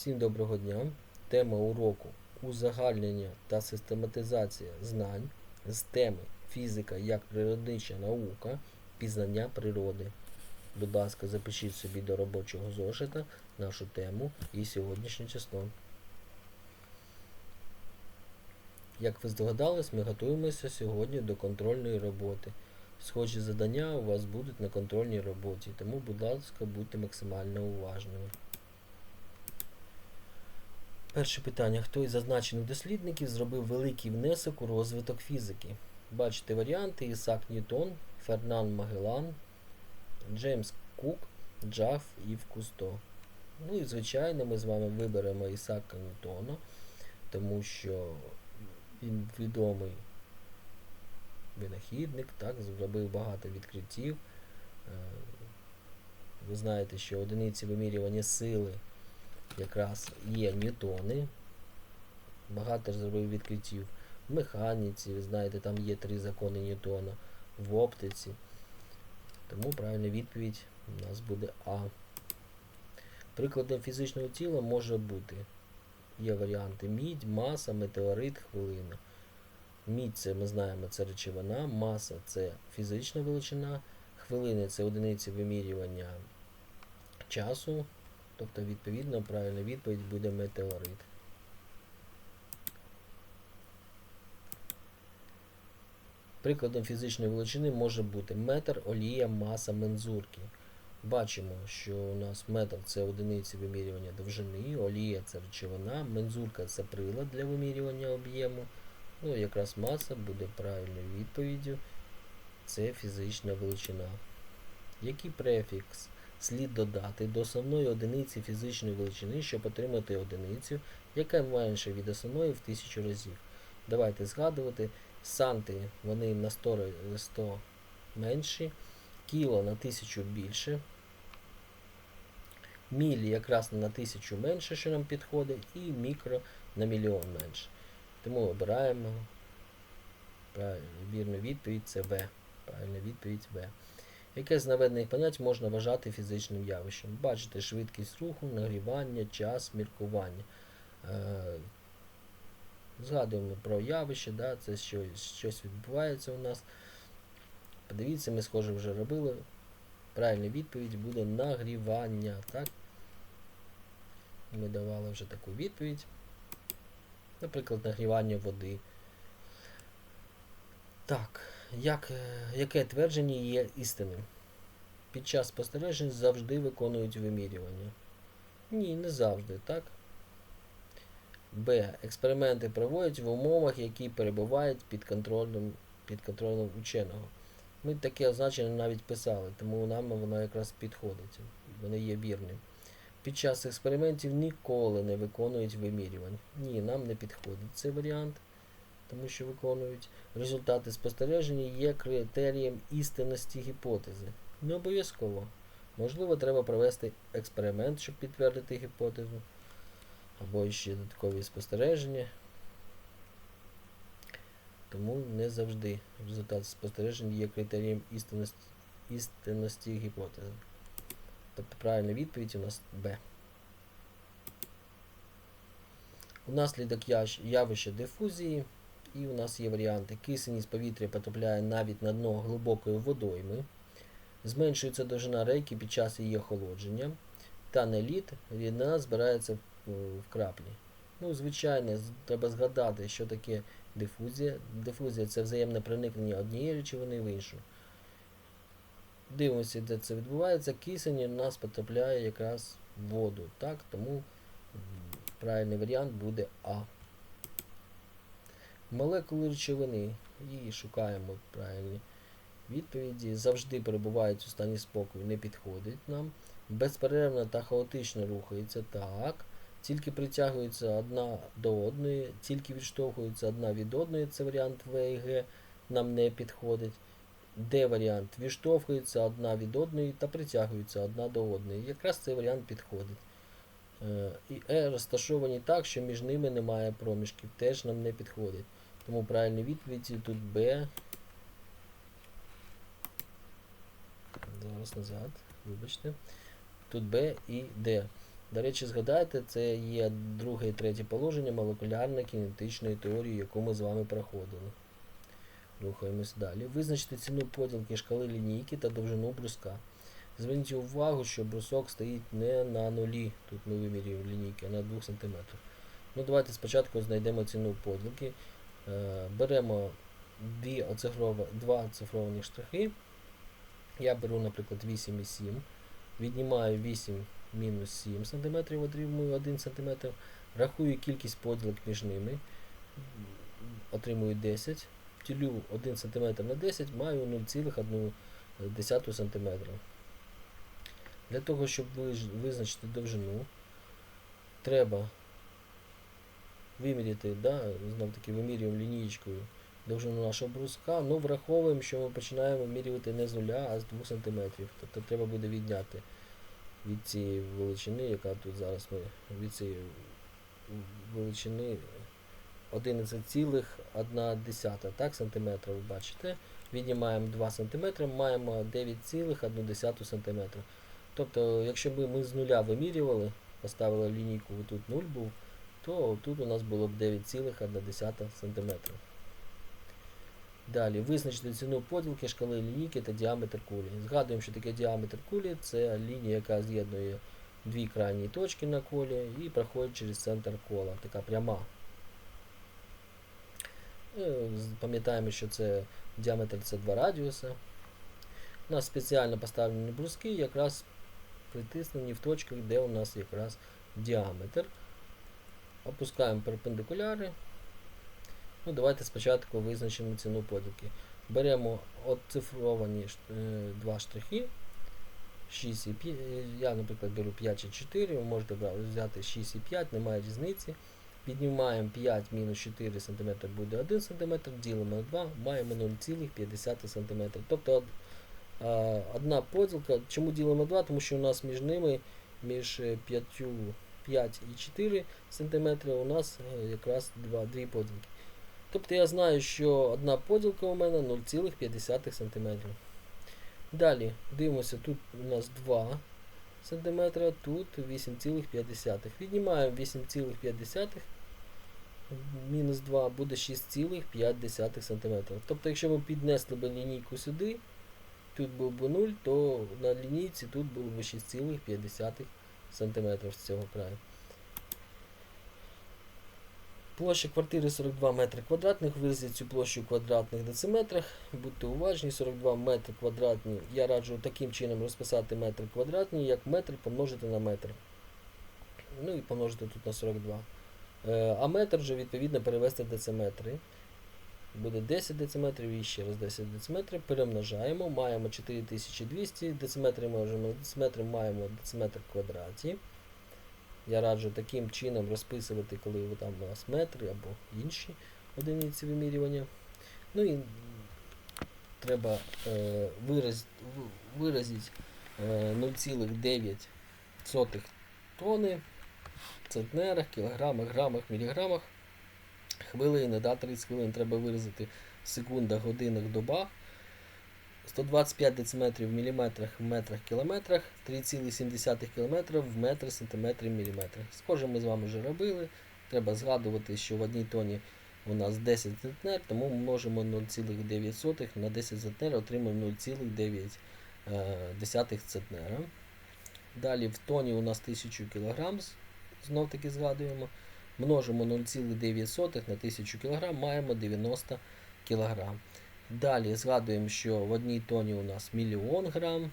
Всім доброго дня. Тема уроку узагальнення та систематизація знань з теми фізика як природнича наука, пізнання природи. Будь ласка, запишіть собі до робочого зошита нашу тему і сьогоднішнє число. Як ви здогадались, ми готуємося сьогодні до контрольної роботи. Схожі завдання у вас будуть на контрольній роботі, тому, будь ласка, будьте максимально уважними. Перше питання. Хто із зазначених дослідників зробив великий внесок у розвиток фізики? Бачите варіанти: Ісак Ньютон, Фернан Магеллан, Джеймс Кук, Джаф Ів Кусто. Ну і звичайно, ми з вами виберемо Ісака Ньютона, тому що він відомий винахідник, так, зробив багато відкриттів. Е, Ви знаєте, що одиниці вимірювання сили якраз є ньютони. Багато зробив відкриттів в механіці, ви знаєте, там є три закони Ньютона, в оптиці. Тому правильна відповідь у нас буде А. Прикладом фізичного тіла може бути. Є варіанти мідь, маса, метеорит, хвилина. Мідь це ми знаємо, це речовина, маса це фізична величина, хвилини це одиниці вимірювання часу. Тобто, відповідно, правильна відповідь буде метеорит. Прикладом фізичної величини може бути метр, олія, маса, мензурки. Бачимо, що у нас метр це одиниці вимірювання довжини, олія це речовина, мензурка це прилад для вимірювання об'єму. Ну, якраз маса буде правильною відповіддю. Це фізична величина. Який префікс слід додати до основної одиниці фізичної величини, щоб отримати одиницю, яка менша від основної в тисячу разів. Давайте згадувати. Санти вони на 100, 100 менші, кіло на 1000 більше. Мілі якраз на 1000 менше, що нам підходить, і мікро на мільйон менше. Тому обираємо правильну вірну відповідь це В. Правильна відповідь В. Яке з наведених понять можна вважати фізичним явищем? Бачите, швидкість руху, нагрівання, час, міркування. Е, Згадуємо про явище, да, це щось, щось відбувається у нас. Подивіться, ми схоже вже робили. Правильна відповідь буде нагрівання. Так? Ми давали вже таку відповідь. Наприклад, нагрівання води. Так, як, е, яке твердження є істинним? Під час спостережень завжди виконують вимірювання. Ні, не завжди, так? Б. Експерименти проводять в умовах, які перебувають під контролем, під контролем ученого. Ми таке означення навіть писали, тому нам воно якраз підходить. Воно є вірним. Під час експериментів ніколи не виконують вимірювань. Ні, нам не підходить цей варіант, тому що виконують. Результати спостереження є критерієм істинності гіпотези. Не обов'язково. Можливо, треба провести експеримент, щоб підтвердити гіпотезу. Або ще додаткові спостереження. Тому не завжди результат спостережень є критерієм істинності, істинності гіпотези. Тобто правильна відповідь у нас Б. Унаслідок явища дифузії, і у нас є варіанти. Кисень із повітря потрапляє навіть на дно глибокої водойми. Зменшується довжина рейки під час її охолодження. Та не лід, рідина збирається в, в краплі. Ну, звичайно, треба згадати, що таке дифузія. Дифузія це взаємне проникнення однієї речовини в іншу. Дивимося, де це відбувається. Кисень у нас потрапляє якраз в воду. Так? Тому правильний варіант буде А. Молекули речовини. І шукаємо правильні відповіді. Завжди перебувають у стані спокою, не підходить нам. Безперервно та хаотично рухається так. Тільки притягуються одна до одної, тільки відштовхуються одна від одної, це варіант В і Г, нам не підходить. Д варіант відштовхується одна від одної та притягуються одна до одної. Якраз цей варіант підходить. Е, І Е розташовані так, що між ними немає проміжків, теж нам не підходить. Тому правильні відповіді тут Б. Зараз назад, вибачте. Тут Б і Д. До речі, згадайте, це є друге і третє положення молекулярно-кінетичної теорії, яку ми з вами проходили. Рухаємось далі. Визначте ціну поділки шкали лінійки та довжину бруска. Зверніть увагу, що брусок стоїть не на нулі, тут ми вимірюємо лінійки, а на 2 см. Ну, давайте спочатку знайдемо ціну поділки. Е, беремо дві оцифрова, два оцифровані штрихи. Я беру, наприклад, 8,7. Віднімаю 8 мінус 7 см, отримую 1 см. Рахую кількість поділок між ними. Отримую 10. Ділю 1 см на 10, маю 0,1 см. Для того, щоб визначити довжину, треба виміряти, да, знов таки вимірюємо лінієчкою довжину нашого бруска, ну враховуємо, що ми починаємо вимірювати не з нуля, а з 2 см. Тобто треба буде відняти від цієї величини, яка тут зараз ми від цієї величини 11,1 так, сантиметра, ви бачите. Віднімаємо 2 см, маємо 9,1 см. Тобто, якщо б ми з нуля вимірювали, поставили лінійку, тут 0 був, то тут у нас було б 9,1 см. Далі, визначити ціну поділки шкали лінійки та діаметр кулі. Згадуємо, що таке діаметр кулі це лінія, яка з'єднує дві крайні точки на колі і проходить через центр кола. Така пряма. Е, Пам'ятаємо, що це діаметр це два радіуса. У нас спеціально поставлені бруски, якраз притиснені в точках, де у нас якраз діаметр. Опускаємо перпендикуляри. Ну, давайте спочатку визначимо ціну поділки. Беремо оцифровані е, два штрихи. 6 і 5, я, наприклад, беру 5 чи 4, ви можете взяти 6 і 5, немає різниці. Піднімаємо 5 мінус 4 см буде 1 см, ділимо на 2, маємо 0,5 см. Тобто одна поділка. Чому ділимо 2? Тому що у нас між ними, між 5, 5 і 4 см у нас е, якраз 2, дві поділки. Тобто я знаю, що одна поділка у мене 0,5 см. Далі дивимося, тут у нас 2 см, тут 8,5. Віднімаємо 8,5 мінус 2 буде 6,5 см. Тобто, якщо ми піднесли б лінійку сюди, тут був би 0, то на лінійці тут було б 6,5 см з цього краю. Площа квартири 42 метри квадратних. Виразіть цю площу в квадратних дециметрах. Будьте уважні, 42 метри квадратні. Я раджу таким чином розписати метр квадратні, як метр помножити на метр. Ну і помножити тут на 42. Е, А метр вже відповідно перевести в дециметри. Буде 10 дециметрів і ще раз 10 дециметрів. Перемножаємо, маємо 4200 дециметри маємо дециметр квадраті. Я раджу таким чином розписувати, коли ви там у вас метри або інші одиниці вимірювання. Ну і треба е, вираз, виразити е, 0,9 тони в центнерах, кілограмах, грамах, міліграмах. Хвилини, да, 30 хвилин треба виразити в секундах, годинах, добах. 125 дециметрів в міліметрах, в метрах, кілометрах, 3,7 км в метр, сантиметрі, міліметрах. Схоже, ми з вами вже робили. Треба згадувати, що в одній тоні у нас 10 центнер, тому ми множимо 0,9 на 10 центнер, отримаємо 0,9 е, центнера. Далі в тоні у нас 1000 кг, знов таки згадуємо. Множимо 0,9 на 1000 кг, маємо 90 кг. Далі згадуємо, що в одній тоні у нас мільйон грам.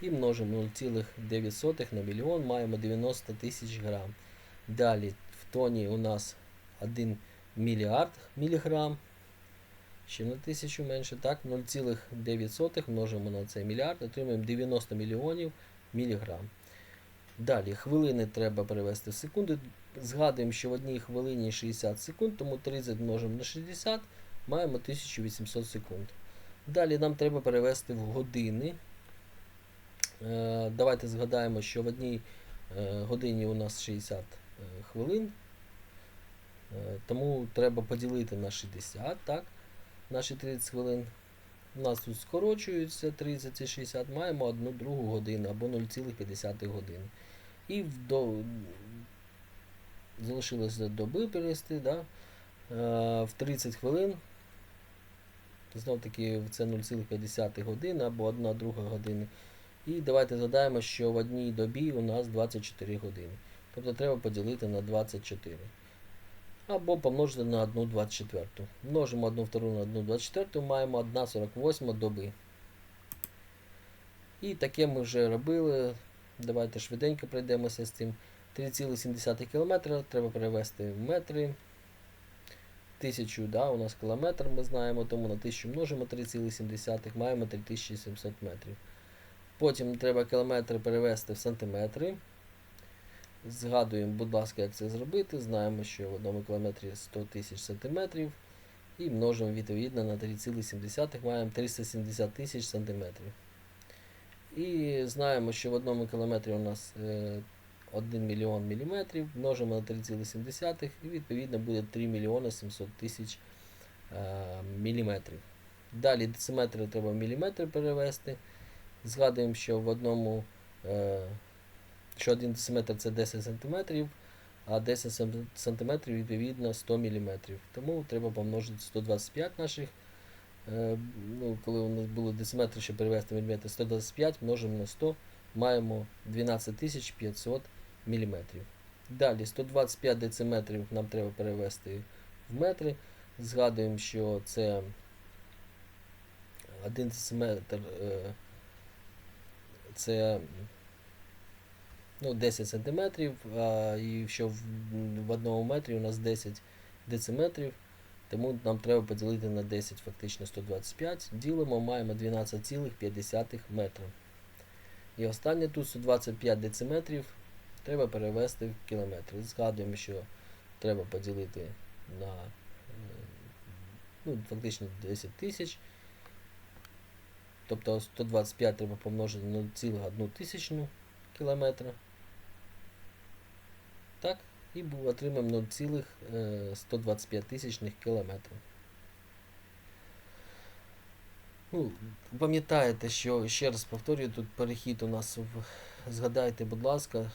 І множимо 0,9 на мільйон, маємо 90 тисяч грам. Далі в тоні у нас 1 мільярд міліграм. Ще на тисячу менше. Так, 0,9 множимо на цей мільярд, отримуємо 90 мільйонів міліграм. Далі хвилини треба перевести в секунди. Згадуємо, що в одній хвилині 60 секунд, тому 30 множимо на 60, маємо 1800 секунд. Далі нам треба перевести в години. Е, Давайте згадаємо, що в одній е, годині у нас 60 е, хвилин. Тому треба поділити на 60, так? Наші 30 хвилин. У нас тут скорочуються 30 і 60, маємо 1 другу годину або 0,5 години. І до... залишилося доби перевести, да? е, в 30 хвилин. Знов таки це 0,5 години або 1 друга години. І давайте згадаємо, що в одній добі у нас 24 години. Тобто треба поділити на 24. Або помножити на 1 24. Множимо 1 втору на 1 24, маємо 1 48 доби. І таке ми вже робили. Давайте швиденько пройдемося з цим. 3,7 км треба перевести в метри. 1000, да, у нас кілометр, ми знаємо, тому на 1000 множимо 3,7, маємо 3700 метрів. Потім треба кілометри перевести в сантиметри. Згадуємо, будь ласка, як це зробити. Знаємо, що в одному кілометрі 100 тисяч сантиметрів. І множимо відповідно на 3,7, маємо 370 тисяч сантиметрів. І знаємо, що в одному кілометрі у нас е, 1 мільйон міліметрів, множимо на 3,7 і відповідно буде 3 мільйони 700 тисяч е, міліметрів. Далі дециметри треба в міліметри перевести. Згадуємо, що в одному е, що 1 дециметр це 10 см, а 10 см відповідно 100 мм. Тому треба помножити 125 наших. Е, ну, коли у нас було дециметри, щоб перевести в міліметри 125, множимо на 100, маємо 12500 мм. Далі 125 дециметрів нам треба перевести в метри. Згадуємо, що це 1 дециметр е, це ну, 10 см, а і що в, в одному метрі у нас 10 дециметрів. Тому нам треба поділити на 10, фактично 125. Ділимо, маємо 12,5 метра. І останнє тут 125 дециметрів треба перевести в кілометри. Згадуємо, що треба поділити на ну, фактично 10 тисяч. Тобто 125 треба помножити на 0,1 тисячну кілометра. Так, і отримаємо 0,125 тисячних кілометрів. Ну, Пам'ятаєте, що ще раз повторюю, тут перехід у нас в згадайте, будь ласка,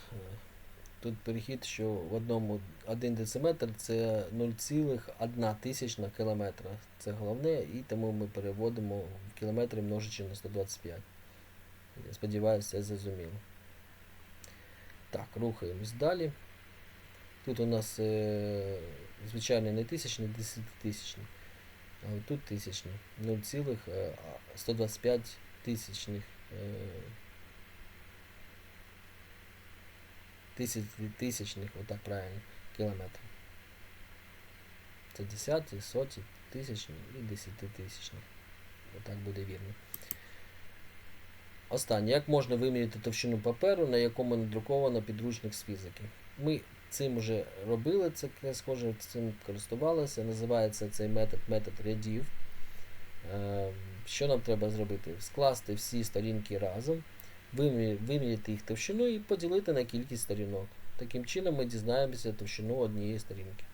тут перехід, що в одному 1 дециметр це 0,1 тисячна кілометра. Це головне, і тому ми переводимо в кілометри множичі на 125. Я сподіваюся, це зрозуміло. Так, рухаємось далі. Тут у нас е, звичайно не тисячний, десятитисячний. А тут тисячний. 0,125 тисячних. Е, тисячних, отак правильно, кілометрів. Це десяті, соті, тисячні і десятитисячні. Отак буде вірно. Останнє. Як можна виміряти товщину паперу, на якому надруковано підручник з фізики? Ми цим вже робили, це схоже, цим користувалися. Називається цей метод метод рядів. Е, що нам треба зробити? Скласти всі сторінки разом виміряти їх товщину і поділити на кількість сторінок. Таким чином ми дізнаємося товщину однієї сторінки.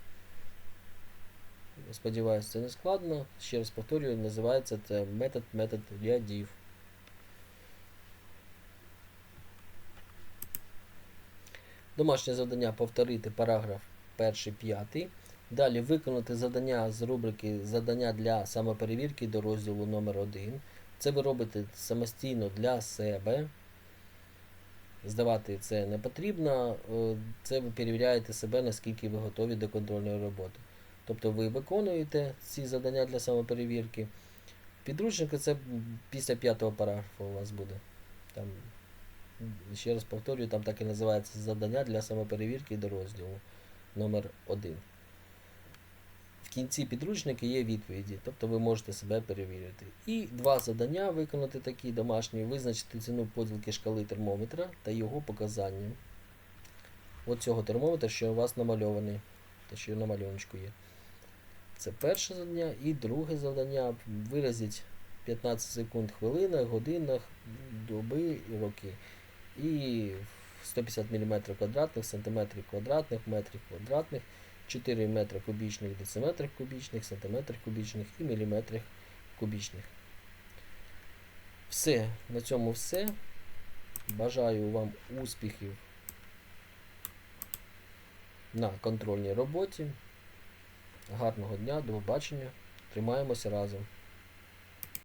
Сподіваюся, це не складно. Ще раз повторюю, називається це метод метод рядів. Домашнє завдання повторити параграф 1-5. Далі виконати завдання з рубрики Задання для самоперевірки до розділу номер 1 Це ви робите самостійно для себе здавати це не потрібно. Е, це ви перевіряєте себе, наскільки ви готові до контрольної роботи. Тобто ви виконуєте ці завдання для самоперевірки. Підручники це після п'ятого параграфу у вас буде. Там, Ще раз повторюю, там так і називається завдання для самоперевірки до розділу номер 1 кінці підручника є відповіді, тобто ви можете себе перевірити. І два завдання виконати такі домашні, визначити ціну поділки шкали термометра та його показання. От цього термометра, що у вас намальований, те, що на малюночку є. Це перше завдання. І друге завдання виразіть 15 секунд хвилинах, годинах, доби і роки. І 150 мм квадратних, сантиметрів квадратних, метрів квадратних. 4 метри кубічних, дециметрах кубічних, сантиметрах кубічних і міліметрах кубічних. Все, на цьому все. Бажаю вам успіхів на контрольній роботі. Гарного дня, до побачення. Тримаємося разом.